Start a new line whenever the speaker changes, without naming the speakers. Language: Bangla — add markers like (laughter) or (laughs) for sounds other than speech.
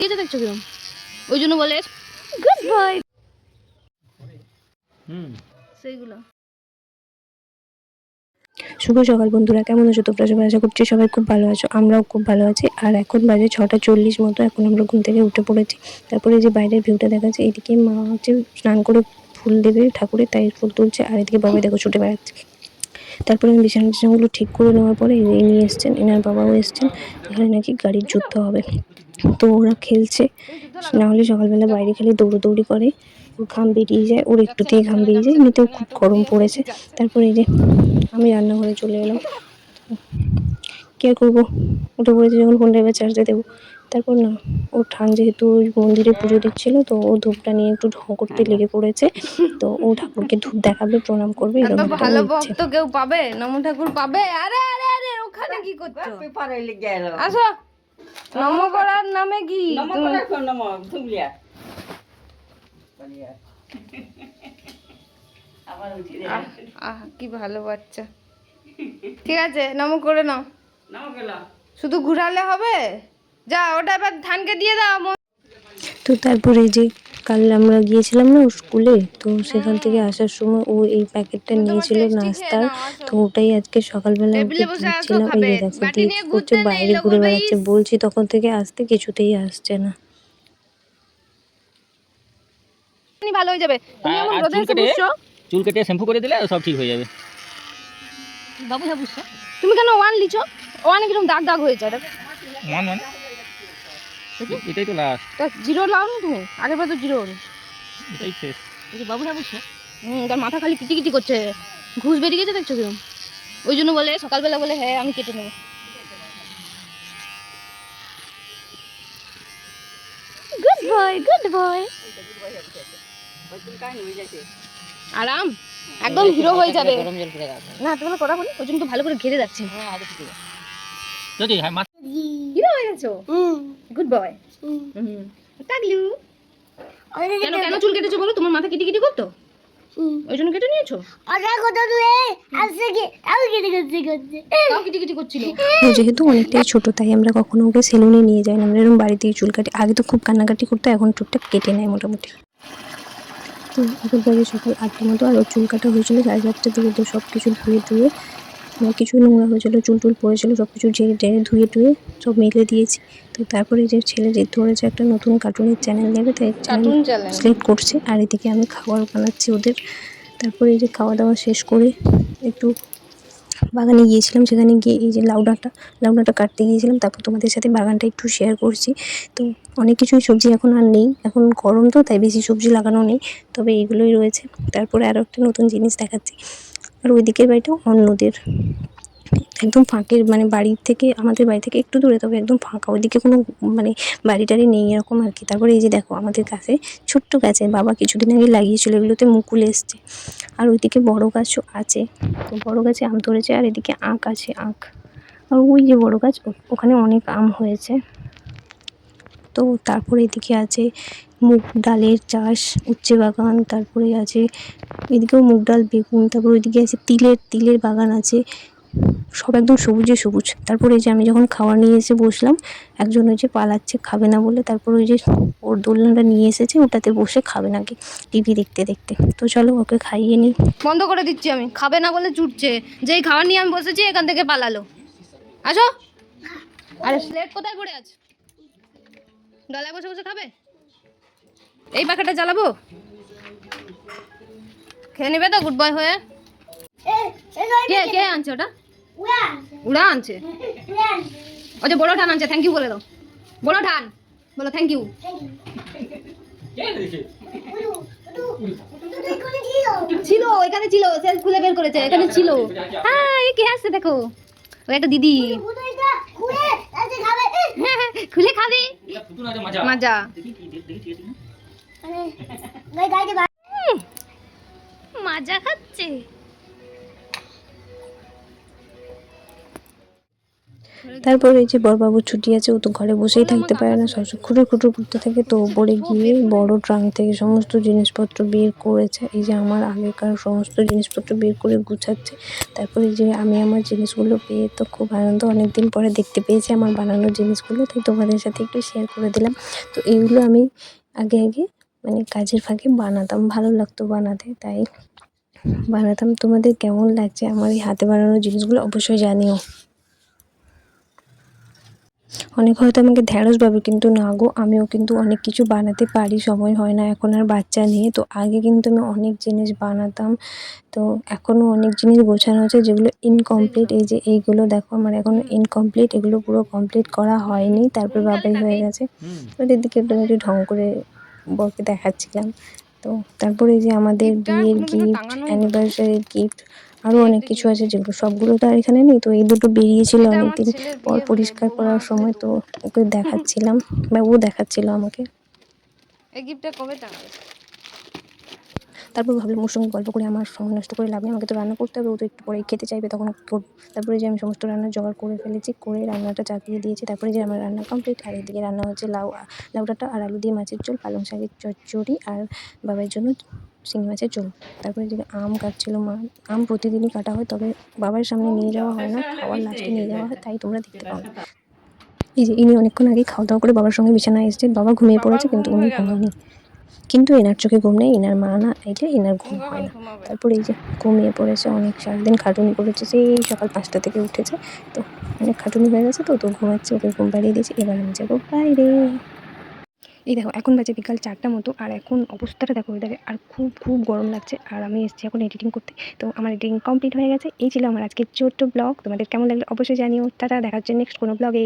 যে দেখছ কিরম? ওই জন্য বলে গুড বয়
হুম।
সেইগুলো।
শুভ সকাল বন্ধুরা কেমন আছো তোমরা? সবাই আশা করছি সবাই খুব ভালো আছো আমরাও খুব ভালো আছি। আর এখন বাজে ছটা চল্লিশ মতো এখন আমরা ঘুম থেকে উঠে পড়েছি। তারপরে যে বাইরের ভিউটা দেখাচ্ছে এদিকে মা হচ্ছে স্নান করে ফুল দেবে ঠাকুরের তাই ফুল তুলছে। আর এদিকে বাবাই দেখো ছুটে বেড়াচ্ছে। তারপরে আমি বিছানা টিছানাগুলো ঠিক করে নেওয়ার পরে এই নিয়ে এসছেন এনার বাবাও এসছেন। এখানে নাকি গাড়ির যুদ্ধ হবে। তো ওরা খেলছে। না হলে সকালবেলা বাইরে খেলে দৌড়োদৌড়ি করে ওর ঘাম বেরিয়ে যায় ওর একটু একটুতেই ঘাম বেরিয়ে যায় এমনিতেও খুব গরম পড়েছে। তারপরে এই যে আমি রান্নাঘরে চলে এলাম। কি আর করব? উঠে পড়েছে যখন ফোনটা এবার চার্জে দেবো। তারপর না ও ঠান যেহেতু ওই মন্দিরে পুজো দিচ্ছিল তো ও ধূপটা নিয়ে একটু ঢং করতে লেগে পড়েছে। তো ও ঠাকুরকে ধূপ দেখাবে প্রণাম করবে এরকম
ভালো ভক্ত কেউ পাবে? নম ঠাকুর পাবে? আরে আরে আরে ওখানে কি করছ?
পেপারে লিখে এলো।
আসো। নম করার নামে কি?
নম কোন নম ধুবলিয়া
আহ, কি ভালো বাচ্চা। ঠিক আছে নম করে নাও।
নাও।
শুধু ঘুরালে হবে? যা ওটা এবার ধানকে দিয়ে দাও
তো তারপরে যে কাল আমরা গিয়েছিলাম না স্কুলে তো সেখান থেকে আসার সময় ও এই প্যাকেটটা নিয়েছিল নাস্তার তো ওটাই আজকে সকালবেলা ওকে দিচ্ছিলাম এই দেখো দিয়ে করছে বাইরে ঘুরে বেড়াচ্ছে বলছি তখন থেকে আসতে কিছুতেই আসছে না।
ভালো হয়ে যাবে। তুমি এমন রোদে
চুল কেটে-
বসছো
চুল কেটে শ্যাম্পু করে দিলে সব ঠিক হয়ে যাবে।
বাবু হ্যাঁ বুঝছ তুমি কেন ওয়ান লিছো ওয়ানে কীরকম দাগ দাগ এটা
মান মানে এটাই তো লাস্ট
জিরো লাও নি তুমি আগের বার তো জিরো।
এটাই শেষ।
বাবু বুঝছ হুম তার মাথা খালি কিটি কিটি করছে। ঘুষ বেরিয়ে গেছে দেখছ কিরম? ওই জন্য বলে সকালবেলা বলে হ্যাঁ আমি কেটে নেব। গুড বয় গুড বয় আরাম। একদম হিরো হয়ে যাবে। না তোমার করা হলো ওই জন্য তো ভালো করে ঘিরে যাচ্ছে।
যদি হ্যাঁ
হিরো হয়ে গেছো গুড বয় টাগলু কেন কেন চুল কেটেছো বলো? তোমার মাথা কিটি কিটি করতো? ওই জন্য কেটে নিয়েছো? (laughs)
যেহেতু অনেকটাই ছোট তাই আমরা কখনো ওকে সেলুনে নিয়ে যাই না। আমরা এরকম বাড়িতেই চুল কাটি আগে তো খুব কান্নাকাটি করতো এখন টুকটাক কেটে নেয় মোটামুটি। তো এখন বাজে সকাল আটটার মতো আর ওর চুল কাটা হয়েছিল সাড়ে সাতটার দিকে তো সব কিছু ধুয়ে আমার কিছু নোংরা হয়েছিলো চুল টুল পড়েছিল সব কিছু ঝেড়ে টেড়ে ধুয়ে টুয়ে সব মেলে দিয়েছি। তো তারপরে যে ছেলে যে ধরেছে একটা নতুন কার্টুনের চ্যানেল নেবে তাই চ্যানেল সিলেক্ট করছে আর এদিকে আমি খাবার বানাচ্ছি ওদের। তারপরে এই যে খাওয়া দাওয়া শেষ করে একটু বাগানে গিয়েছিলাম, সেখানে গিয়ে এই যে লাউ ডাঁটা লাউ ডাঁটা কাটতে গিয়েছিলাম, তারপর তোমাদের সাথে বাগানটা একটু শেয়ার করছি। তো অনেক কিছুই সবজি এখন আর নেই, এখন গরম তো, তাই বেশি সবজি লাগানো নেই, তবে এগুলোই রয়েছে। তারপরে আরও একটা নতুন জিনিস দেখাচ্ছি। আর ওই দিকের বাড়িটা অন্যদের। একদম ফাঁকের মানে বাড়ির থেকে, আমাদের বাড়ি থেকে একটু দূরে, তবে একদম ফাঁকা। ওইদিকে কোনো মানে বাড়ি টাড়ি নেই এরকম আর কি। তারপরে এই যে দেখো, আমাদের কাছে ছোট্ট গাছে বাবা কিছুদিন আগে লাগিয়েছিল, এগুলোতে মুকুল এসছে। আর ওইদিকে বড় গাছও আছে। তো বড় গাছে আম ধরেছে, আর এদিকে আঁক আছে, আঁক। আর ওই যে বড় গাছ ওখানে অনেক আম হয়েছে। তো তারপরে এদিকে আছে মুগ ডালের চাষ, উচ্ছে বাগান, তারপরে আছে এদিকেও মুগ ডাল, বেগুন, তারপর ওইদিকে আছে তিলের তিলের বাগান আছে। সব একদম সবুজে সবুজ। তারপরে এই যে আমি যখন খাবার নিয়ে এসে বসলাম, একজন ওই যে পালাচ্ছে, খাবে না বলে তারপর ওই যে ওর দোলনাটা নিয়ে এসেছে, ওটাতে বসে খাবে নাকি টিভি দেখতে দেখতে। তো চলো ওকে খাইয়ে নিই।
বন্ধ করে দিচ্ছি আমি। খাবে না বলে চুটছে যেই খাবার নিয়ে আমি বসেছি, এখান থেকে পালালো। আসো। আরে প্লেট কোথায় পড়ে আছে? ডলায় বসে বসে খাবে? এই পাখাটা জ্বালাবো? খেয়ে নেবে তো গুড বয় হয়ে? কে কে আনছে ওটা? উড়া আনছে। ওই যে বড় ঠান আনছে থ্যাংক ইউ বলে দাও। বড় ঠান বলো থ্যাংক ইউ ছিল এখানে ছিল সে খুলে বের করেছে এখানে ছিল। হ্যাঁ এই কে আসছে দেখো। ও একটা দিদি। হ্যাঁ, হ্যাঁ, খুলে খাবে। মাজা। মাজা খাচ্ছে।
তারপরে এই যে বড়বাবু ছুটি আছে, ও তো ঘরে বসেই থাকতে পারে না সবসময় খুঁটো খুঁটো করতে থাকে, তো ওপরে গিয়ে বড় ট্রাঙ্ক থেকে সমস্ত জিনিসপত্র বের করেছে। এই যে আমার আগেকার সমস্ত জিনিসপত্র বের করে গুছাচ্ছে। তারপরে যে আমি আমার জিনিসগুলো পেয়ে তো খুব আনন্দ, অনেকদিন পরে দেখতে পেয়েছি আমার বানানো জিনিসগুলো, তাই তোমাদের সাথে একটু শেয়ার করে দিলাম। তো এইগুলো আমি আগে আগে মানে কাজের ফাঁকে বানাতাম, ভালো লাগতো বানাতে, তাই বানাতাম। তোমাদের কেমন লাগছে আমার এই হাতে বানানো জিনিসগুলো অবশ্যই জানিও। অনেক হয়তো আমাকে ঢ্যাঁড়স ভাবে কিন্তু না গো আমিও কিন্তু অনেক কিছু বানাতে পারি সময় হয় না এখন আর বাচ্চা নিয়ে তো আগে কিন্তু আমি অনেক জিনিস বানাতাম। তো এখনও অনেক জিনিস গোছানো আছে যেগুলো ইনকমপ্লিট এই যে এইগুলো দেখো আমার এখনও ইনকমপ্লিট এগুলো পুরো কমপ্লিট করা হয়নি তারপর বাবাই হয়ে গেছে। ওদের দিকে একটু একটু ঢং করে বরকে দেখাচ্ছিলাম। তো তারপরে এই যে আমাদের বিয়ের গিফট অ্যানিভার্সারির গিফট আরও অনেক কিছু আছে যেগুলো সবগুলো তো আর এখানে নেই তো এই দুটো বেরিয়েছিল অনেকদিন পর পরিষ্কার করার সময় তো। ওকে দেখাচ্ছিলাম বা ও দেখাচ্ছিল আমাকে।
এই গিফটটা কবে টাঙাবে?
তারপর ভাবলাম ওর সঙ্গে গল্প করে আমার সময় নষ্ট করে লাভ নেই আমাকে তো রান্না করতে হবে ও তো একটু পরে খেতে চাইবে তখন করব। তারপরে যে আমি সমস্ত রান্না জোগাড় করে ফেলেছি করে রান্নাটা চাপিয়ে দিয়েছি তারপরে যে আমার রান্না কমপ্লিট আর এদিকে রান্না হচ্ছে লাউ লাউ ডাঁটা আর আলু দিয়ে মাছের ঝোল পালং শাকের চচ্চড়ি আর বাবার জন্য শিঙি মাছের ঝোল। তারপরে যে আম কাটছিল মা, আম প্রতিদিনই কাটা হয়, তবে বাবার সামনে নিয়ে যাওয়া হয় না, খাওয়ার লাস্টে নিয়ে যাওয়া হয়, তাই তোমরা দেখতে পাও। না এই যে, ইনি অনেকক্ষণ আগে খাওয়া দাওয়া করে বাবার সঙ্গে বিছানায় এসেছে, বাবা ঘুমিয়ে পড়েছে কিন্তু উনি ঘুমায়নি। কিন্তু এনার চোখে ঘুম নেই, এনার মা না এলে এনার ঘুম হয় না। তারপরে এই যে ঘুমিয়ে পড়েছে অনেক, সারাদিন খাটুনি করেছে, সেই সকাল পাঁচটা থেকে উঠেছে। তো অনেক খাটুনি হয়ে গেছে তো তো ঘুমাচ্ছে, ওকে ঘুম পাড়িয়ে দিয়েছি। এবার আমি যাব বাইরে। এই দেখো, এখন বাজে বিকাল চারটা মতো, আর এখন অবস্থাটা দেখো ওয়েদারে আর খুব খুব গরম লাগছে, আর আমি এসেছি এখন এডিটিং করতে। তো আমার এডিটিং কমপ্লিট হয়ে গেছে, এই ছিল আমার আজকের ছোট্ট ব্লগ তোমাদের কেমন লাগল অবশ্যই জানিও, টাটা দেখার হচ্ছে নেক্সট কোনো ব্লগে